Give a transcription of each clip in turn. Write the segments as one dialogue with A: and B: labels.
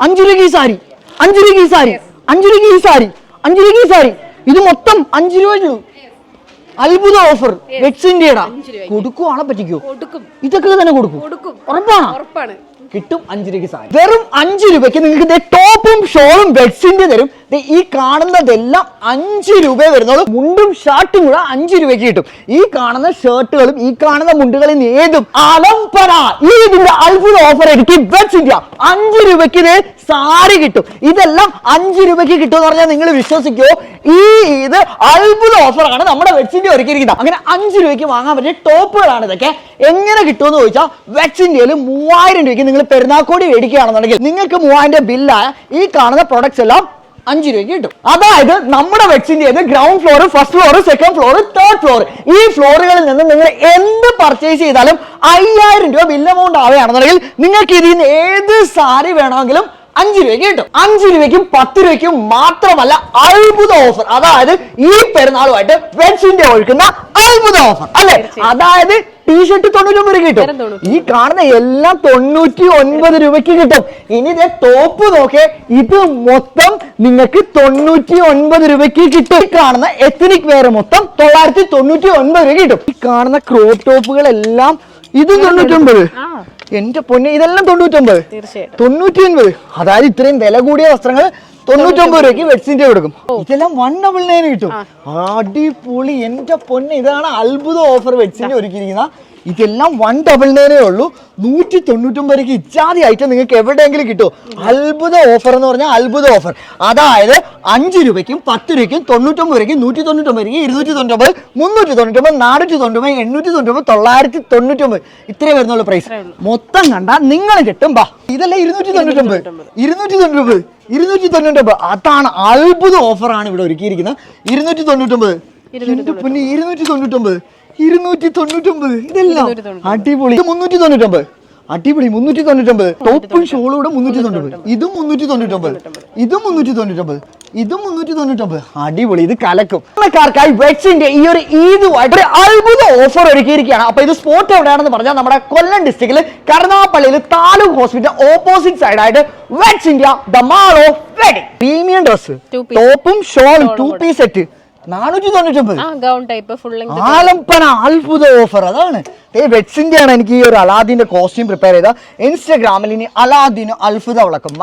A: അഞ്ചു രൂപയ്ക്ക് ഈ സാരി അഞ്ചു ഈ സാരി അഞ്ചു രൂപയ്ക്ക് ഈ സാരി അഞ്ചു ഈ സാരി. ഇത് മൊത്തം അഞ്ചു രൂപ അത്ഭുത ഓഫർ വെക്സിന്റെടാ കൊടുക്കുവാണോ പറ്റിക്കോ. ഇതൊക്കെ തന്നെ കൊടുക്കും. ഉറപ്പാണോ? കിട്ടും അഞ്ചു രൂപയ്ക്ക് സാരി. വെറും അഞ്ചു രൂപയ്ക്ക് നിങ്ങൾക്ക് ടോപ്പും ഷോളും വെഡ്സിന്റെ തരും. ഈ കാണുന്നതെല്ലാം അഞ്ച് രൂപ വരുന്നത്. മുണ്ടും ഷർട്ടും കൂടെ അഞ്ച് രൂപയ്ക്ക് കിട്ടും. ഈ കാണുന്ന ഷർട്ടുകളും ഈ കാണുന്ന മുണ്ടുകളിൽ ഏതും അലംപന ഈ ഇതിന്റെ അത്ഭുത ഓഫർ എടുക്കി ബസ് ഇന്ത്യ അഞ്ച് രൂപയ്ക്ക് ദേ സാരി കിട്ടും. ഇതെല്ലാം അഞ്ച് രൂപയ്ക്ക് കിട്ടും എന്ന് പറഞ്ഞാൽ നിങ്ങൾ വിശ്വസിക്കോ. ഈ ഇത് അത്ഭുത ഓഫറാണ് നമ്മുടെ വെച്ച് ഇന്ത്യ ഒരുക്കിയിരിക്കുന്നത്. അങ്ങനെ അഞ്ച് രൂപയ്ക്ക് വാങ്ങാൻ പറ്റിയ ടോപ്പുകളാണ് ഇതൊക്കെ. എങ്ങനെ കിട്ടുമെന്ന് ചോദിച്ചാൽ വെച്ച് ഇന്ത്യയിൽ മൂവായിരം രൂപയ്ക്ക് നിങ്ങൾ പെരുന്നാക്കോടി മേടിക്കുകയാണെന്നുണ്ടെങ്കിൽ നിങ്ങൾക്ക് മൂവായിരം ബില്ലായ ഈ കാണുന്ന പ്രൊഡക്ട്സ് എല്ലാം അഞ്ച് രൂപയ്ക്ക് കിട്ടും. അതായത് നമ്മുടെ വെറ്റ്സിന്റെ ground floor first floor second floor third floor ഈ ഫ്ലോറുകളിൽ നിന്ന് നിങ്ങൾ എന്ത് പർച്ചേസ് ചെയ്താലും അയ്യായിരം രൂപ ബില്ല് എമൗണ്ട് ആവുകയാണെന്നുണ്ടെങ്കിൽ നിങ്ങൾക്ക് ഇതിൽ നിന്ന് ഏത് സാരി വേണമെങ്കിലും അഞ്ച് രൂപയ്ക്ക് കിട്ടും. അഞ്ച് രൂപയ്ക്കും പത്ത് രൂപയ്ക്കും മാത്രമല്ല അത്ഭുത ഓഫർ അതായത് ഈ പെരുന്നാളുമായിട്ട് വെഡ്സിന്റെ ഒഴുക്കുന്ന അത്ഭുത ഓഫർ അല്ലെ? അതായത് ടീഷർട്ട് തൊണ്ണൂറ്റൊമ്പത് രൂപ കിട്ടും. ഈ കാണുന്ന എല്ലാം തൊണ്ണൂറ്റി ഒൻപത് രൂപയ്ക്ക് കിട്ടും. ഇനി ഇതേ ടോപ്പ് നോക്കേ ഇത് മൊത്തം നിങ്ങൾക്ക് തൊണ്ണൂറ്റി ഒൻപത് രൂപയ്ക്ക് കിട്ടും. കാണുന്ന എത്തനിക് വെയർ മൊത്തം തൊള്ളായിരത്തി തൊണ്ണൂറ്റി ഒൻപത് രൂപ കിട്ടും. ഈ കാണുന്ന ക്രോപ്പ് ടോപ്പുകളെല്ലാം ഇത് തൊണ്ണൂറ്റൊമ്പത്
B: ആ.
A: എന്റെ പൊന്നെ ഇതെല്ലാം തൊണ്ണൂറ്റൊമ്പത്. തൊണ്ണൂറ്റി ഒൻപത് അതായത് ഇത്രയും വില കൂടിയ വസ്ത്രങ്ങൾ തൊണ്ണൂറ്റൊമ്പത് രൂപയ്ക്ക് വെഡ്സിന്റെ കൊടുക്കും. ഇതെല്ലാം വൺ ഡബിൾ നയൻ കിട്ടും. അടിപൊളി എന്റെ പൊന്നെ ഇതാണ് അത്ഭുത ഓഫർ വെഡ്സിന്റെ ഒരുക്കിയിരിക്കുന്ന ഇതെല്ലാം വൺ ഡബിൾ നയനേ ഉള്ളൂ. നൂറ്റി തൊണ്ണൂറ്റൊമ്പത് രൂപയ്ക്ക് ഇച്ചാതി ഐറ്റം നിങ്ങൾക്ക് എവിടെയെങ്കിലും കിട്ടും. അത്ഭുത ഓഫർ എന്ന് പറഞ്ഞാൽ അത്ഭുത ഓഫർ അതായത് അഞ്ച് രൂപയ്ക്കും പത്ത് രൂപയ്ക്കും തൊണ്ണൂറ്റൊമ്പത് രൂപയ്ക്കും നൂറ്റി തൊണ്ണൂറ്റൊമ്പത് രൂപയ്ക്ക് ഇരുന്നൂറ്റി തൊണ്ണൂറ്റൊമ്പത് മുന്നൂറ്റി തൊണ്ണൂറ്റൊമ്പത് നാനൂറ്റി തൊണ്ണൂറ്റൊമ്പത് എണ്ണൂറ്റി തൊണ്ണൂറ്റൊമ്പത് തൊള്ളായിരത്തി തൊണ്ണൂറ്റൊമ്പത് ഇത്രേ വരുന്നുള്ള പ്രൈസ് മൊത്തം കണ്ടാൽ നിങ്ങൾ കിട്ടും ബാ. ഇതല്ല ഇരുന്നൂറ്റി തൊണ്ണൂറ്റൊമ്പത് ഇരുന്നൂറ്റി തൊണ്ണൂറ്റൊമ്പത് ഇരുന്നൂറ്റി തൊണ്ണൂറ്റൊമ്പത് അതാണ് അത്ഭുത ഓഫറാണ് ഇവിടെ ഒരുക്കിയിരിക്കുന്നത്. ഇരുന്നൂറ്റി തൊണ്ണൂറ്റൊമ്പത് പൊന്നെ? ഇരുന്നൂറ്റി തൊണ്ണൂറ്റൊമ്പത് ഇരുന്നൂറ്റി തൊണ്ണൂറ്റൊമ്പത് ഇതെല്ലാം അടിപൊളി. ഇത് മുന്നൂറ്റി തൊണ്ണൂറ്റൊമ്പത് അടിപൊളി മുന്നൂറ്റി തൊണ്ണൂറ്റൊമ്പത് ടോപ്പും ഷോളും കൂടെ മുന്നൂറ്റി തൊണ്ണൂറ്റൊമ്പത് ഇതും മുന്നൂറ്റി തൊണ്ണൂറ്റൊമ്പത് ഇതും മുന്നൂറ്റി തൊണ്ണൂറ്റൊമ്പത് ഇതും മുന്നൂറ്റി തൊണ്ണൂറ്റൊമ്പത് അടിപൊളി ഇത് കലക്കും. ക്കാർക്കായി വെറ്റ്സിന്റെ ഈ ഒരു ഈദുമായിട്ട് ഒരു അത്ഭുത ഓഫർ ഒരുക്കിയിരിക്കുകയാണ്. അപ്പൊ ഇത് സ്പോട്ട് എവിടെയാണെന്ന് പറഞ്ഞാൽ നമ്മുടെ കൊല്ലം ഡിസ്ട്രിക്റ്റിൽ കരുനാപ്പള്ളിയിൽ താലൂക്ക് ഹോസ്പിറ്റൽ ഓപ്പോസിറ്റ് സൈഡായിട്ട് Weds India the mall of wedding premium dress. ടോപ്പും ഷോളും ടു പീസ് സെറ്റ് നാനൂറ്റി തൊണ്ണൂറ്റൊമ്പത്
B: ആ ഗൗൺ ടൈപ്പ് ഫുൾ
A: അത്ഭുത ഓഫർ അതാണ്. ഏ ആണ് എനിക്ക് ഈ ഒരു അലാദിന്റെ കോസ്റ്റ്യൂം പ്രിപ്പയർ ചെയ്ത ഇൻസ്റ്റഗ്രാമിൽ ഇനി അലാദിന് അത്ഭുത വിളക്കും.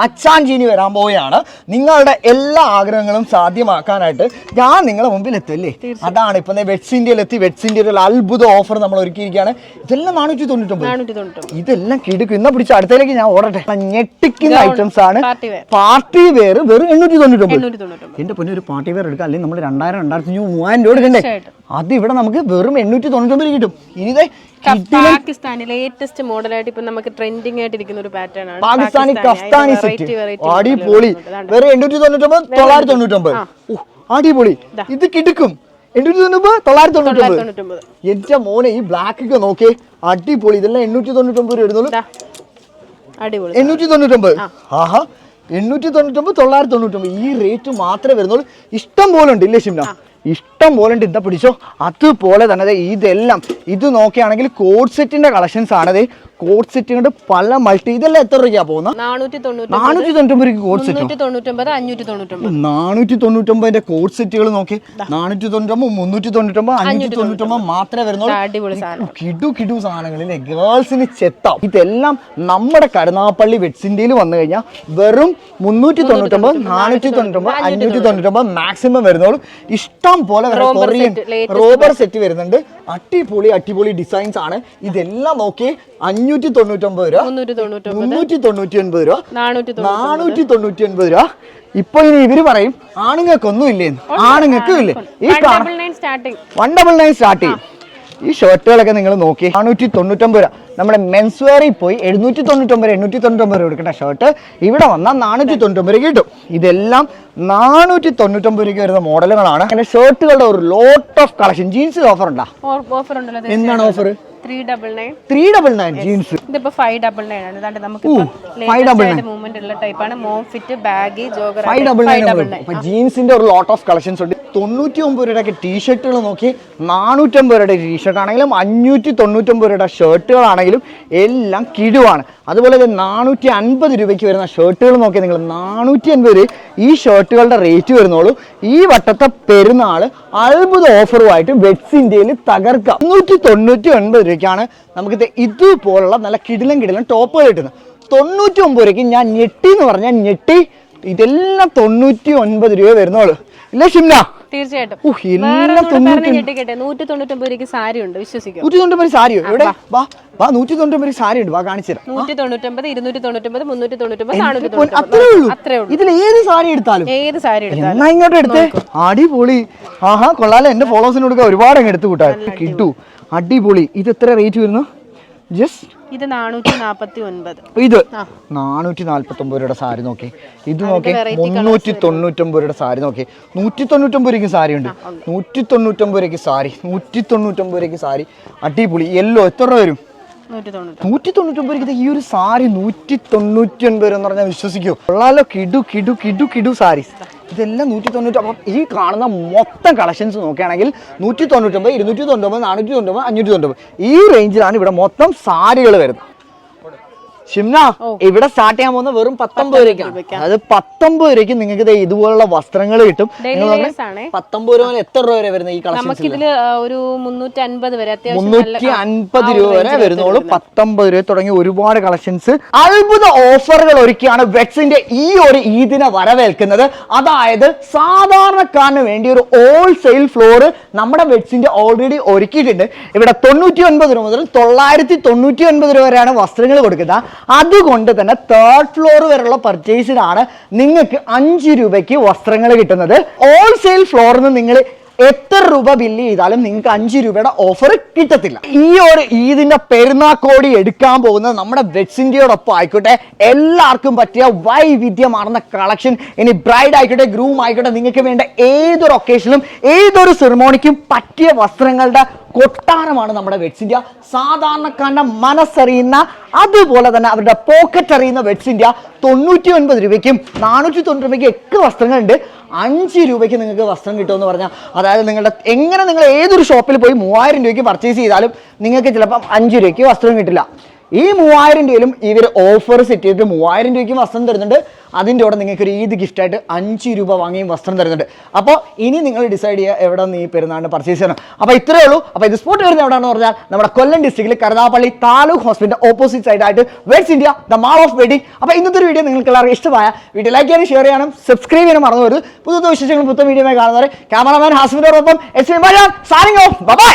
A: ജീനി വരാൻ പോവുകയാണ്. നിങ്ങളുടെ എല്ലാ ആഗ്രഹങ്ങളും സാധ്യമാക്കാനായിട്ട് ഞാൻ നിങ്ങളെ മുമ്പിൽ എത്തല്ലേ അതാണ് ഇപ്പൊ വെറ്റ്സിന്ത്യയിൽ എത്തി വെറ്റ്സിന്ത്യയിൽ ഒരു അത്ഭുത ഓഫർ നമ്മൾ ഒരുക്കിയിരിക്കുകയാണ്. ഇതെല്ലാം നാനൂറ്റി തൊണ്ണൂറ്റൊമ്പത് ഇതെല്ലാം കിടക്കും. ഇന്ന പിടിച്ച അടുത്തേക്ക് ഞാൻ ഓടട്ടെ. ഞെട്ടിക്കുന്ന ഐറ്റംസ് ആണ്. പാർട്ടി വെയർ വെറും എണ്ണൂറ്റി തൊണ്ണൂറ്റൊമ്പത്
B: എണ്ണൂറ്റി തൊണ്ണൂറ്റൊമ്പത്
A: എന്റെ പൊന്നെ ഒരു പാർട്ടി വെയർ എടുക്കാം. അല്ലെങ്കിൽ നമ്മൾ രണ്ടായിരം രണ്ടായിരത്തി അഞ്ഞൂറ് മൂവായിരം രൂപ എടുക്കണ്ടേ? അത് ഇവിടെ നമുക്ക് വെറും എണ്ണൂറ്റി തൊണ്ണൂറ്റൊമ്പത് കിട്ടും. ഇനി
B: പാകിസ്ഥാനി ലേറ്റസ്റ്റ് മോഡലായിട്ട് ഇപ്പൊ നമുക്ക് ട്രെൻഡിങ് ആയിട്ട് ഇരിക്കുന്ന ഒരു പാറ്റേൺ ആണ്.
A: പാകിസ്ഥാനി കഫ്താനി സെറ്റ് അടിപൊളി. വെറും എണ്ണൂറ്റി തൊണ്ണൂറ്റൊമ്പത് തൊള്ളായിരത്തി തൊണ്ണൂറ്റൊമ്പത് അടിപൊളി. ഇത് കിടക്കും. എണ്ണൂറ്റി തൊണ്ണൂറ്റൊമ്പത് തൊള്ളായിരത്തി തൊണ്ണൂറ്റൊമ്പത് എന്റെ മോനെ ഈ ബ്ലാക്ക് ഒക്കെ നോക്കിയേ. അടിപൊളി. ഇതെല്ലാം എണ്ണൂറ്റി തൊണ്ണൂറ്റൊമ്പത് രൂപ.
B: അടിപൊളി.
A: എണ്ണൂറ്റി തൊണ്ണൂറ്റൊമ്പത് ആഹാ. എണ്ണൂറ്റി തൊണ്ണൂറ്റൊമ്പത് തൊള്ളായിരത്തി തൊണ്ണൂറ്റൊമ്പത് ഈ റേറ്റ് മാത്രമേ വരുന്നുള്ളൂ. ഇഷ്ടം പോലെ ഉണ്ട് ഇല്ലേ ഷിംന? ഇഷ്ടം പോലെ ഉണ്ട്. എന്താ പിടിച്ചോ. അതുപോലെ തന്നെ ഇതെല്ലാം. ഇത് നോക്കുകയാണെങ്കിൽ കോഡ് സെറ്റിന്റെ കളക്ഷൻസ് ആണ് കോഡ് സെറ്റ് കൊണ്ട് പല മൾട്ടി ഇതെല്ലാം എത്ര രൂപയ്ക്കാ പോകുന്നത്
B: നാനൂറ്റി തൊണ്ണൂറ്റി
A: കോഡ് സെറ്റ് നാനൂറ്റി തൊണ്ണൂറ്റൊമ്പതിന്റെ കോഡ് സെറ്റുകൾ നോക്കി. നാനൂറ്റി തൊണ്ണൂറ്റൊമ്പത് മുന്നൂറ്റി തൊണ്ണൂറ്റൊമ്പത് അഞ്ഞൂറ്റി തൊണ്ണൂറ്റൊമ്പത് മാത്രമേ വരുന്നുള്ളൂ. കിടു കിടു സാധനങ്ങളിലെ ഗേൾസിന് ചെത്താം. ഇതെല്ലാം നമ്മുടെ കരുനാപ്പള്ളി വെറ്റ്സിന്റെയിൽ വന്നു കഴിഞ്ഞാൽ വെറും മുന്നൂറ്റി തൊണ്ണൂറ്റൊമ്പത് നാനൂറ്റി തൊണ്ണൂറ്റൊമ്പത് അഞ്ഞൂറ്റി തൊണ്ണൂറ്റൊമ്പത് മാക്സിമം വരുന്നുള്ളൂ. ഇഷ്ടം പോലെ കൊറിയൻ റോബർ സെറ്റ് വരുന്നുണ്ട്. അടിപൊളി അടിപൊളി ഡിസൈൻസ് ആണ്. ഇതെല്ലാം നോക്കി അഞ്ഞൂറ്റി തൊണ്ണൂറ്റൊമ്പത് രൂപ.
B: മുന്നൂറ്റി
A: മുന്നൂറ്റി തൊണ്ണൂറ്റി ഒൻപത് രൂപ.
B: നാനൂറ്റി
A: തൊണ്ണൂറ്റി ഒൻപത് രൂപ. ഇപ്പൊ ഇനി ഇവർ പറയും ആണുങ്ങൾക്കൊന്നും ഇല്ലേന്ന് ആണുങ്ങൾക്കും ഇല്ലേ? ഈ കാണ
B: double nine starting
A: one double nine start ചെയ്യും ഈ ഷർട്ടുകളൊക്കെ നിങ്ങൾ നോക്കി. നാനൂറ്റി തൊണ്ണൂറ്റൊമ്പത് രൂപ. നമ്മുടെ മെൻസ് വെയറിൽ പോയി എഴുന്നൂറ്റി തൊണ്ണൂറ്റൊമ്പത് എണ്ണൂറ്റി തൊണ്ണൂറ്റൊമ്പത് രൂപ എടുക്കേണ്ട ഷർട്ട് ഇവിടെ വന്നാൽ നാനൂറ്റി തൊണ്ണൂറ്റൊമ്പത് രൂപ കിട്ടും. ഇതെല്ലാം നാനൂറ്റി തൊണ്ണൂറ്റൊമ്പത് രൂപയ്ക്ക് വരുന്ന മോഡലുകളാണ്. അങ്ങനെ ഷർട്ടുകളുടെ ഒരു lot of collection jeans offer ഉണ്ടാ?
B: ഓഫർ
A: എന്താണ് offer
B: three double nine
A: jeans
B: ഇതിപ്പോ ഫൈവ് ഡബിൾ നയൻ ആണ്. ഇതാണ്ട് നമുക്ക്. മൂവ്മെന്റ് ഉള്ള ടൈപ്പാണ് mom fit bag jogger
A: five double nine ജീൻസിന്റെ ഒരു ലോട്ട് ഓഫ് കളക്ഷൻസ് ഉണ്ട്. തൊണ്ണൂറ്റി ഒമ്പത് രൂപയുടെ ടീഷർട്ടുകൾ നോക്കി നാനൂറ്റമ്പത് രൂപയുടെ ടീഷർട്ട് ആണെങ്കിലും അഞ്ഞൂറ്റി തൊണ്ണൂറ്റൊമ്പത് രൂപയുടെ ഷർട്ടുകളാണെങ്കിലും എല്ലാം കിടുവാണ്. അതുപോലെ തന്നെ നാനൂറ്റി അൻപത് രൂപയ്ക്ക് വരുന്ന ഷർട്ടുകൾ നോക്കി നിങ്ങൾ നാനൂറ്റി അൻപത് രൂപ ഈ ഷർട്ടുകളുടെ റേറ്റ് വരുന്നുള്ളൂ. ഈ വട്ടത്തെ പെരുന്നാൾ അത്ഭുത ഓഫറുമായിട്ട് വെറ്റ്സ് ഇന്ത്യയിൽ തകർക്കാം. മുന്നൂറ്റി തൊണ്ണൂറ്റി ഒൻപത് രൂപയ്ക്കാണ് നമുക്ക് ഇതുപോലുള്ള നല്ല കിടിലം കിടിലം ടോപ്പുകൾ കിട്ടുന്നത്. തൊണ്ണൂറ്റി ഒമ്പത് രൂപയ്ക്ക് ഞാൻ ഞെട്ടി എന്ന് പറഞ്ഞാൽ ഞെട്ടി. ഇതെല്ലാം തൊണ്ണൂറ്റി ഒൻപത് രൂപ വരുന്നുള്ളൂ. ഇല്ലേ ഷിംന
B: തീർച്ചയായിട്ടും. നൂറ്റി തൊണ്ണൂറ്റൊമ്പത് രൂപയ്ക്ക് സാരി ഉണ്ട് വിശ്വസിക്കും.
A: നൂറ്റി തൊണ്ണൂറ്റി സാരിയോ ഇവിടെ വാ. വാ നൂറ്റി സാരി ഉണ്ട് വാ കാണിച്ചു തരാം.
B: നൂറ്റി തൊണ്ണൂറ്റൊമ്പത് ഇരുന്നൂറ്റി തൊണ്ണൂറ്റൊമ്പത് മുന്നൂറ്റി തൊണ്ണൂറ്റൊമ്പത്
A: അത്രേ ഉള്ളൂ.
B: അത്രേ ഉള്ളൂ.
A: ഇതിൽ ഏത് സാരി എടുത്താലും?
B: ഏത് സാരി എടുത്താലും?
A: എന്നാ ഇങ്ങോട്ട് എടുത്തേ? അടിപൊളി. ആഹാ കൊള്ളാലോ. എന്റെ ഫോളോവേഴ്സിന് ഒരുപാട് അങ്ങ് എടുത്തു കൂട്ടാ. കിട്ടു. അടിപൊളി. ഇത് എത്ര റേറ്റ് വരുന്നു? ജസ്റ്റ്
B: ഇത് നാനൂറ്റി നാപ്പത്തി ഒൻപത്
A: ഇത് നാനൂറ്റി നാല്പത്തി ഒമ്പത് രൂപയുടെ സാരി നോക്കി. ഇത് നോക്കി മുന്നൂറ്റി തൊണ്ണൂറ്റൊമ്പത് രൂപയുടെ സാരി നോക്കി. നൂറ്റി തൊണ്ണൂറ്റൊമ്പത് രൂപയ്ക്ക് സാരി ഉണ്ട്. നൂറ്റി തൊണ്ണൂറ്റൊമ്പത് രൂപയ്ക്ക് സാരി. നൂറ്റി തൊണ്ണൂറ്റൊമ്പത് രൂപയ്ക്ക് സാരി. അടിപൊളി. യെല്ലോ. എത്ര രൂപ വരും?
B: നൂറ്റി തൊണ്ണൂറ്റി
A: ഈ ഒരു സാരി നൂറ്റി തൊണ്ണൂറ്റി ഒൻപത് എന്ന് പറഞ്ഞാൽ വിശ്വസിക്കൂ. കൊള്ളാലോ കിടു കിടു കിടു കിടു സാരീസ്. ഇതെല്ലാം നൂറ്റി തൊണ്ണൂറ്റി അപ്പം ഈ കാണുന്ന മൊത്തം കളക്ഷൻസ് നോക്കുകയാണെങ്കിൽ നൂറ്റി തൊണ്ണൂറ്റൊമ്പത് ഇരുന്നൂറ്റി തൊണ്ണൂറ്റൊമ്പത് നാനൂറ്റി തൊണ്ണൂറ്റൊമ്പത് അഞ്ഞൂറ്റി തൊണ്ണൂറ്റൊമ്പത് ഈ റേഞ്ചിലാണ് ഇവിടെ മൊത്തം സാരികൾ വരുന്നത്. ഷിംന ഇവിടെ സ്റ്റാർട്ട് ചെയ്യാൻ പോകുന്ന വെറും പത്തൊമ്പത് രൂപയ്ക്കാണ് അത് പത്തൊമ്പത് രൂപയ്ക്ക് നിങ്ങൾക്ക് ഇതുപോലുള്ള വസ്ത്രങ്ങൾ കിട്ടും. പത്തൊമ്പത് രൂപ എത്ര രൂപ വരെ വരുന്ന ഈ
B: ഒരു മുന്നൂറ്റി അൻപത് വരെ അത്യാവശ്യം നല്ല
A: മുന്നൂറ്റി അൻപത് രൂപ വരെ വരുന്നുള്ളൂ. പത്തൊമ്പത് രൂപ തുടങ്ങി ഒരുപാട് കളക്ഷൻസ്. അത്ഭുത ഓഫറുകൾ ഒരുക്കിയാണ് വെക്സിന്റെ ഈ ഒരു ഈദിനെ വരവേൽക്കുന്നത്. അതായത് സാധാരണക്കാരന് വേണ്ടി ഒരു ഹോൾസെയിൽ ഫ്ലോർ നമ്മുടെ വെക്സിന്റെ ഓൾറെഡി ഒരുക്കിയിട്ടുണ്ട്. ഇവിടെ തൊണ്ണൂറ്റി ഒൻപത് രൂപ മുതൽ തൊള്ളായിരത്തി തൊണ്ണൂറ്റി ഒൻപത് രൂപ വരെയാണ് വസ്ത്രങ്ങൾ കൊടുക്കുന്നത്. അതുകൊണ്ട് തന്നെ തേർഡ് ഫ്ലോർ വരെയുള്ള പർച്ചേസിനാണ് നിങ്ങൾക്ക് അഞ്ച് രൂപയ്ക്ക് വസ്ത്രങ്ങൾ കിട്ടുന്നത്. ഹോൾസെയിൽ ഫ്ലോറിൽ നിന്ന് നിങ്ങൾ എത്ര രൂപ ബില്ല് ചെയ്താലും നിങ്ങൾക്ക് അഞ്ച് രൂപയുടെ ഓഫർ കിട്ടത്തില്ല. ഈ ഒരു ഈദിന്റെ പെരുന്നാക്കോടി എടുക്കാൻ പോകുന്നത് നമ്മുടെ വെറ്റ്സിന്റെയോടൊപ്പം ആയിക്കോട്ടെ. എല്ലാവർക്കും പറ്റിയ വൈവിധ്യമാർന്ന കളക്ഷൻ ഇനി ബ്രൈഡ് ആയിക്കോട്ടെ ഗ്രൂം ആയിക്കോട്ടെ നിങ്ങൾക്ക് വേണ്ട ഏതൊരു ഒക്കേഷനിലും ഏതൊരു സെറിമോണിക്കും പറ്റിയ വസ്ത്രങ്ങളുടെ കൊട്ടാരമാണ് നമ്മുടെ വെഡ്സ് ഇന്ത്യ സാധാരണക്കാരുടെ മനസ്സറിയുന്ന അതുപോലെ തന്നെ അവരുടെ പോക്കറ്റ് അറിയുന്ന വെഡ്സ് ഇന്ത്യ തൊണ്ണൂറ്റി ഒൻപത് രൂപയ്ക്കും നാനൂറ്റി തൊണ്ണൂറ് രൂപയ്ക്കും ഒക്കെ വസ്ത്രങ്ങളുണ്ട്. അഞ്ച് രൂപയ്ക്ക് നിങ്ങൾക്ക് വസ്ത്രം കിട്ടുമെന്ന് പറഞ്ഞാൽ അതായത് നിങ്ങളുടെ എങ്ങനെ നിങ്ങൾ ഏതൊരു ഷോപ്പിൽ പോയി മൂവായിരം രൂപയ്ക്ക് പർച്ചേസ് ചെയ്താലും നിങ്ങൾക്ക് ചിലപ്പം അഞ്ച് രൂപയ്ക്ക് വസ്ത്രം കിട്ടില്ല. ഈ മൂവായിരം രൂപയിലും ഇവർ ഓഫർ സെറ്റ് ചെയ്തിട്ട് മൂവായിരം രൂപയ്ക്ക് വസ്ത്രം തരുന്നുണ്ട്. അതിന്റെ കൂടെ നിങ്ങൾക്ക് ഒരു ഈദ് ഗിഫ്റ്റായിട്ട് അഞ്ച് രൂപ വാങ്ങിയും വസ്ത്രം തരുന്നുണ്ട്. അപ്പോൾ ഇനി നിങ്ങൾ ഡിസൈഡ് ചെയ്യുക എവിടെ നിന്ന് ഈ പെരുന്നാളിന് പർച്ചേസ് ചെയ്യണം. അപ്പോൾ ഇത്രയേ ഉള്ളൂ. അപ്പോൾ ഇത് സ്പോട്ട് വരുന്നത് എവിടെയാണെന്ന് പറഞ്ഞാൽ നമ്മുടെ കൊല്ലം ഡിസ്ട്രിക്റ്റിൽ കരുനാപ്പള്ളി താലൂക്ക് ഹോസ്പിറ്റൽ ഓപ്പോസിറ്റ് സൈഡായിട്ട് Weds India the mall of wedding അപ്പോൾ ഇന്നത്തെ വീഡിയോ നിങ്ങൾക്ക് എല്ലാവർക്കും ഇഷ്ടമായ വീഡിയോ ലൈക്ക് ചെയ്യാനും ഷെയർ ചെയ്യാനും സബ്സ്ക്രൈബ് ചെയ്യാനും മറന്നു വരുത് പുതിയ വിശേഷങ്ങൾ പുത്തൻ വീഡിയോ കാണുന്നവരെ ക്യാമറമാൻ ഹാസ്മിനോടൊപ്പം എസ് വി മലയാളം ബൈ